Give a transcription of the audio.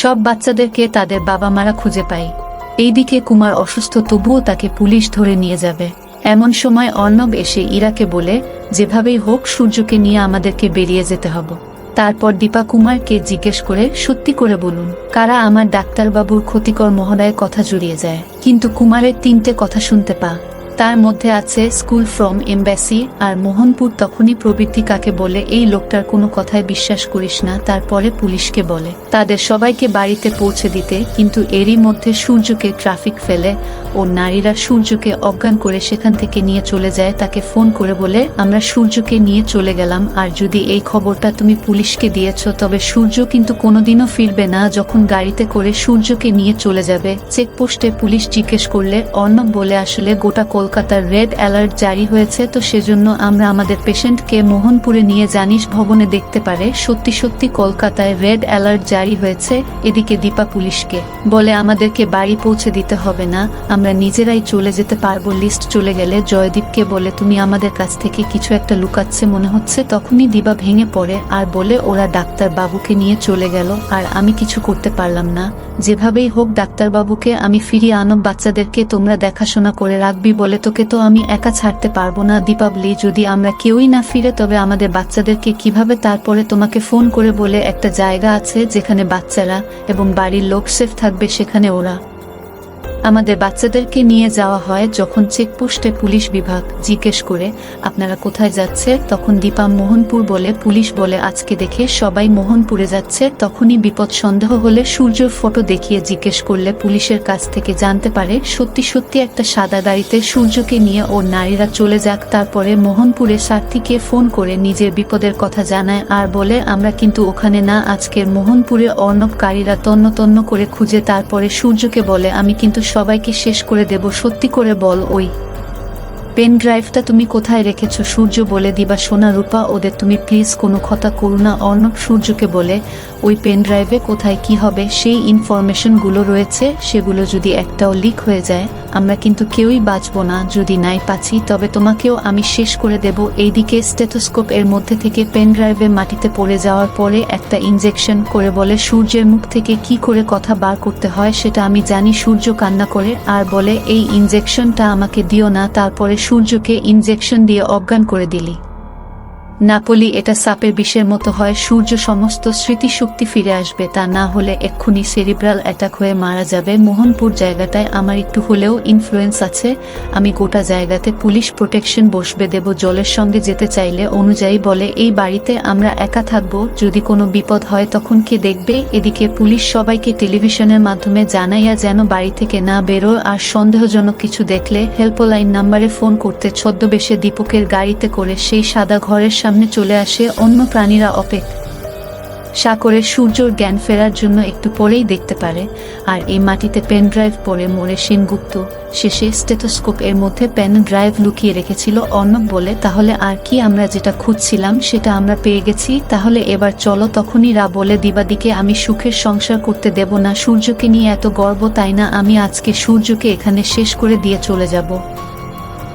সব বাচ্চাদেরকে তাদের বাবা মারা খুঁজে পায়। এইদিকে কুমার অসুস্থ, তবুও তাকে পুলিশ ধরে নিয়ে যাবে। এমন সময় অর্ণব এসে ইরাকে বলে, যেভাবেই হোক, সূর্যকে নিয়ে আমাদেরকে বেরিয়ে যেতে হবে। তারপর দীপা কুমারকে জিজ্ঞেস করে, সত্যি করে বলুন, কারা আমার ডাক্তারবাবুর ক্ষতিকর মহোদয়ের কথা জুড়িয়ে যায়? কিন্তু কুমারের তিনটে কথা শুনতে পা তার মধ্যে আছে স্কুল ফ্রম এম্বাসি, আর মোহনপুর তখনই প্রবৃত্তি কাকে বলে, এই লোকটার কোনো কথায় বিশ্বাস করিস না, তারপরে পুলিশকে বলে। তাদের সবাইকে বাড়িতে পৌঁছে দিতে, কিন্তু এরই মধ্যে সূর্যকে ট্রাফিক ফেলে, ও নারীরা সূর্যকে অজ্ঞান করে সেখান থেকে নিয়ে চলে যায়, তাকে ফোন করে বলে, আমরা সূর্যকে নিয়ে চলে গেলাম, আর যদি এই খবরটা তুমি পুলিশকে দিয়েছ, তবে সূর্য কিন্তু কোনোদিনও ফিরবে না, যখন গাড়িতে করে সূর্যকে নিয়ে চলে যাবে। চেকপোস্টে পুলিশ জিজ্ঞেস করলে, অর্ণব বলে আসলে গোটা কলকাতার রেড অ্যালার্ট জারি হয়েছে, তো সেজন্য আমরা আমাদের পেশেন্টকে মোহনপুরে নিয়ে জানিস ভবনে দেখতে পারে। সত্যি সত্যি কলকাতায় রেড অ্যালার্ট জারি হয়েছে, এদিকে দীপা পুলিশকে বলে, আমাদেরকে বাড়ি পৌঁছে দিতে হবে না, আমরা নিজেরাই চলে যেতে পারব, লিস্ট চলে গেলে। জয়দীপকে বলে, তুমি আমাদের কাছ থেকে কিছু একটা লুকাচ্ছে মনে হচ্ছে? তখনই দিবা ভেঙে পড়ে আর বলে, ওরা ডাক্তার বাবুকে নিয়ে চলে গেল, আর আমি কিছু করতে পারলাম না। যেভাবেই হোক ডাক্তার বাবুকে আমি ফিরিয়ে আনব, বাচ্চাদেরকে তোমরা দেখাশোনা করে রাখবি বলে তোকে তো আমি একা ছাড়তে পারব না দীপাবলি যদি আমরা কেউই না ফিরে, তবে আমাদের বাচ্চাদেরকে কীভাবে তারপরে তোমাকে ফোন করে বলে একটা জায়গা আছে যেখানে বাচ্চারা এবং বাড়ির লোক সেফ থাকবে সেখানে ওরা। আমাদের বাচ্চাদেরকে নিয়ে যাওয়া হয় যখন চেকপোস্টে পুলিশ বিভাগ জিজ্ঞেস করে, আপনারা কোথায় যাচ্ছে? তখন দীপা মোহনপুর বলে, পুলিশ বলে, আজকে দেখে সবাই মোহনপুরে যাচ্ছে। তখনই বিপদ সন্দেহ হলে সূর্যর ফটো দেখিয়ে জিজ্ঞেস করলে পুলিশের কাছ থেকে জানতে পারে, সত্যি সত্যি একটা সাদা গাড়িতে সূর্যকে নিয়ে ওর নারীরা চলে যাক। তারপরে মোহনপুরে সার্থীকে ফোন করে নিজের বিপদের কথা জানায় আর বলে, আমরা কিন্তু ওখানে না আজকের মোহনপুরে অর্ণবকারীরা তন্ন তন্ন করে খুঁজে, তারপরে সূর্যকে বলে, আমি কিন্তু সবাইকে শেষ করে দেব, সত্যি করে বল ওই পেন ড্রাইভটা তুমি কোথায় রেখেছো? সূর্য বলে দিবা, সোনা রূপা, ওদের তুমি প্লিজ কোনো কথা করো না। অর্ণব সূর্যকে বলে, ওই পেন ড্রাইভে কোথায় কি হবে? সেই ইনফরমেশনগুলো রয়েছে, সেগুলো যদি একটাও লিক হয়ে যায় আমরা কিন্তু কেউই বাঁচব না। যদি নাই পাচ্ছি, তবে তোমাকেও আমি শেষ করে দেব। এইদিকে স্টেথোস্কোপ এর মধ্যে থেকে পেন ড্রাইভে মাটিতে পড়ে যাওয়ার পরে একটা ইনজেকশন করে বলে, সূর্যের মুখ থেকে কি করে কথা বার করতে হয় সেটা আমি জানি, সূর্য কান্না করে, আর বলে, এই ইনজেকশনটা আমাকে দিও না। তারপরে সূর্যকে ইনজেকশন দিয়ে অজ্ঞান করে দিলি। নাপলি এটা সাপের বিষের মতো হয়, সূর্য সমস্ত স্মৃতিশক্তি ফিরে আসবে, তা না হলে এক্ষুনি সেরিব্রাল অ্যাটাক হয়ে মারা যাবে। মোহনপুর জায়গাটায় আমার একটু হলেও ইনফ্লুয়েন্স আছে, আমি গোটা জায়গাতে পুলিশ প্রোটেকশন বসবে দেব, জলের সঙ্গে যেতে চাইলে অনুযায়ী বলে, এই বাড়িতে আমরা একা থাকব, যদি কোনো বিপদ হয় তখন কে দেখবে? এদিকে পুলিশ সবাইকে টেলিভিশনের মাধ্যমে জানাইয়া যেন বাড়ি থেকে না বেরো আর সন্দেহজনক কিছু দেখলে হেল্পলাইন নাম্বারে ফোন করতে ছদ্মবেশে দীপকের গাড়িতে করে সেই সাদা ঘরের সামনে চলে আসে অন্য প্রাণীরা অপেক সাকরে সূর্যর জ্ঞান ফেরার জন্য একটু পরেই দেখতে পারে, আর এই মাটিতে পেন ড্রাইভ পরে মরে সেনগুপ্ত। শেষে স্টেথোস্কোপ এর মধ্যে পেন ড্রাইভ লুকিয়ে রেখেছিল অর্ণব বলে, তাহলে আর কি আমরা যেটা খুঁজছিলাম সেটা আমরা পেয়ে গেছি, তাহলে এবার চলো তখনই রা বলে, দিবাদিকে আমি সুখের সংসার করতে দেব না, সূর্যকে নিয়ে এত গর্ব, তাই না আমি আজকে সূর্যকে এখানে শেষ করে দিয়ে চলে যাব।